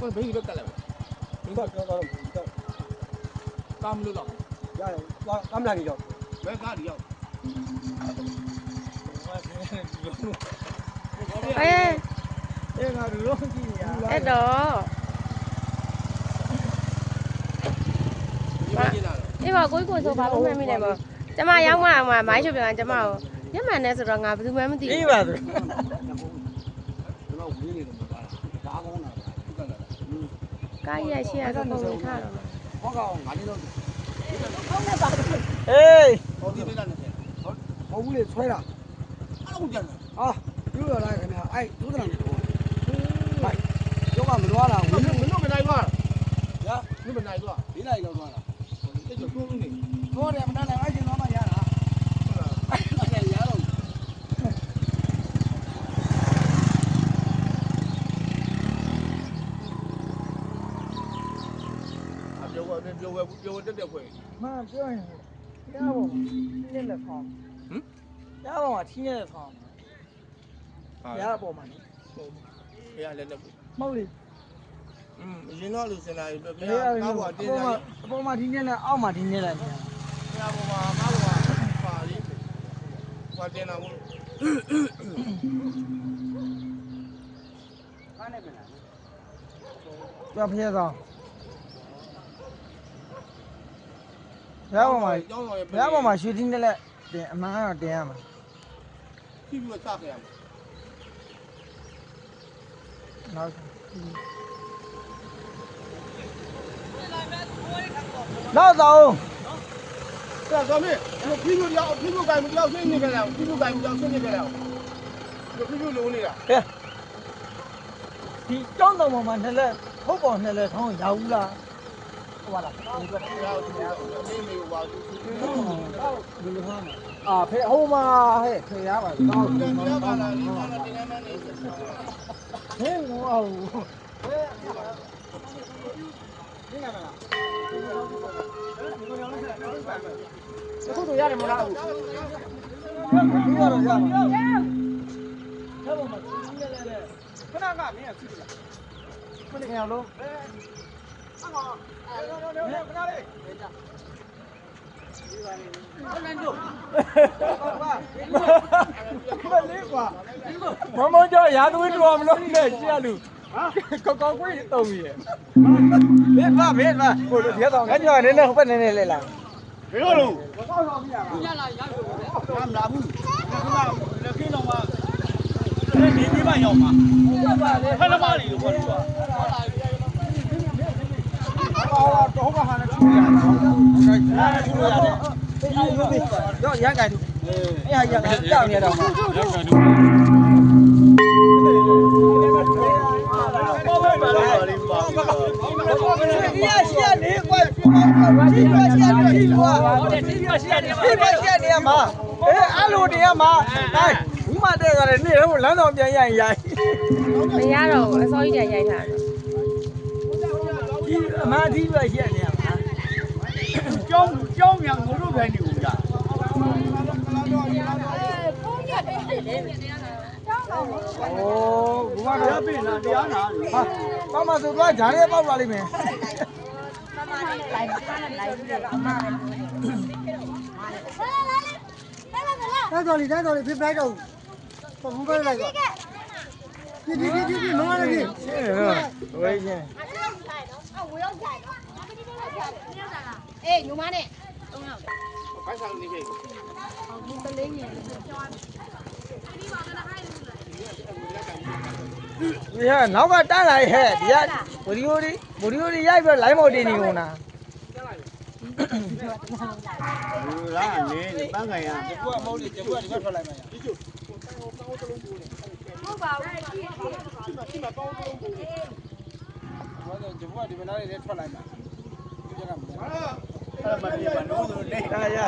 ဟိုဘိန်းဘက်ကလည်းဒီတော့တော့တော့တော့ကားမလို့တော့ရတယ်သွားကမ်းလာနေတော့ဘက်ကားဒီရောက်အေးအေးငါလုံးကြည့်ရအဲ့တော့ဒီမှာကျင်လာတော့အေးပါကိုကြီးကိုဆိုဘာလို့မှမမိနိုင်ပါဘူးကျမရောက်မှမှမိုင်းချုပ်ပြန်ကျမကိုညမှန်နဲ့ဆိုတော့ငါဘယ်သူမှမသိအေးဘူးပါသူကျွန်တော်ဝေးနေတယ်မပါလားဒါကောင်းတာဒီကလည်း ကားကြီးရရှိရတော့ပုံထားတော့မှာဟောကောင်ငါနေတော့အေးဟောဒီလေးလာနေတယ်ဟောဘူးလေဆွဲတာအဲ့လိုကြံတယ်ဟာပြုရလားခင်ဗျာအဲ့ဒုသနာနေတော့ဟိုက်ကျောကမလွားတာမဝင်းင်းမင်းမနိုင်သွားရမင်းမနိုင်သွားဒီလိုက်တော့သွားတာတိတ်ကျိုးနေဟောတယ်မနာနိုင်အဲ့ရှင်တော့မှရတာအဲ့ဒါရတော့ အ ပြောဝဲပြောဝဲပြောဝဲတက်တက်ခွဲမှန်ပြောရင်ရပါဘူးနည်းလက်ဆောင်ရပါမှာထင်းရဲ့ဆောင်ဟာရပေါ်မှာဘယ်ရလဲလက်မဟုတ်လေอืมရင်တော့လူစင်လာပြီဘယ်ဘယ်ရကားအပေါ်တင်းပေါ်လာမှာအပေါ်မှာထင်းရဲ့နဲ့အောက်မှာထင်းရဲ့နဲ့ဘယ်ပေါ်မှာကားပေါ်ပါလိဘာတင်လာဘူးပြဖျက်ဆောင် ရပါမှာကျောင်းတော်ရဲ့ရပါမှာရွှေထင်းနဲ့လက်တင်အမှန်ကတော့တင်ရမှာကြည့်ပြီးစခဲ့ရမှာနောက်နောက်တော့အဲ့တော့မင်းဖြူဖြူရောက်ဖြူဖြူကိုင်မကြောက်ဆင်းနေကြတယ်ဖြူဖြူကိုင်မကြောက်ဆင်းနေကြတယ်ဖြူဖြူလုံးနေတာဟဲ့ဒီတောင်းတော်မှာနှစ်လက်ဟုတ်ပေါ်နှစ်လက်ထောင်းရဘူးလားဟုတ်ပါလား အာဖေဟိုမှာဟဲ့ဖေရပါတော့သူကပြောပါလားဒီကနေ့တင်နေနေဟဲ့ငေါအောင်ဟဲ့ဒီငါမလားအခုတော့ရတယ်မလားအခုဒီကတော့ရပါဘူးဟဲ့ဘာမှသိနေလဲတဲ့ခဏကမင်းကသိလားမင်းငါလုံး အဲအငါအဲခဏလေးခဏလေးကွာမမကြောရာသွေးတော်မလို့နဲ့ကြည့်ရလူကောက်ကောက်ခွေးတုံးကြီးဘေးပါဘေးပါကိုတို့ရဲတော်ငါကြောနေနေဟိုဘက်နေနေလေလားဘယ်လိုလုပ်ကောက်တော်ပြရလားငါမလာဘူးလက်ခင်းတော့မှဒီဒီမရောက်မှာဖက်လမားလေးလို့ခေါ်တယ် ကွာအော်တော့ဘာဟာနဲ့ချူရတယ်အဲ့ဒါချူရတယ်အေးအေးတော့ရန်ကန်အေးဟာရန်ကန်ကြောက်နေတော့ပေါ်ပဲမလာပါလိမ့်ပါဒီရရှိရနေကွာဒီရရှိရနေကွာဟုတ်တယ်ဒီရရှိရနေမှာဒီရရှိရနေမှာအေးအဲ့လိုတင်ရမှာဟဲ့ဘူးမတဲ့ကြတယ်နေ့တော့လမ်းတော်ပြန်ရရင်ရိုက်မရတော့ဘူးအစောကြီးတည်းရိုက်ထားတယ် ဒီအမဒီရရှိရနေမှာကျောင်းကျောင်းမြန်ငိုတို့ခိုင်းနေဦးလားโอ้ဘူးမရတော့ပြီလားတရားနာဟာပါမဆိုတော့ဂျားရဲပေါက်လာလိမ့်မယ်အဲ့တော်လီအဲ့တော်လီပြလိုက်တော့ပုံမှုပဲလိုက်တော့ဒီဒီဒီဒီမမလည်း ဒီရှင်းတယ်နော်ဝေးရှင်းအေးညီမနဲ့ခိုင်းဆောင်နေပြီဒီဟာနောက်ကတန်းလာဟဲ့ဒီကဗီဒီယိုဒီဗီဒီယိုဒီရိုက်ပြီးလိုင်းမော်တင်နေကုန်တာလူလားနေပန်းခိုင်ရဒီကွာမဟုတ်ဒီကွာဒီကထွက်လိုက်မှာရဒီမှာပေါင်းလုံးဘူးဟောဒီ ကွာဒီမနာလေးထွက်လိုက်မှာဒီကမှာအဲ့ဒါမှဒီမှာနိုးလို့နေရရ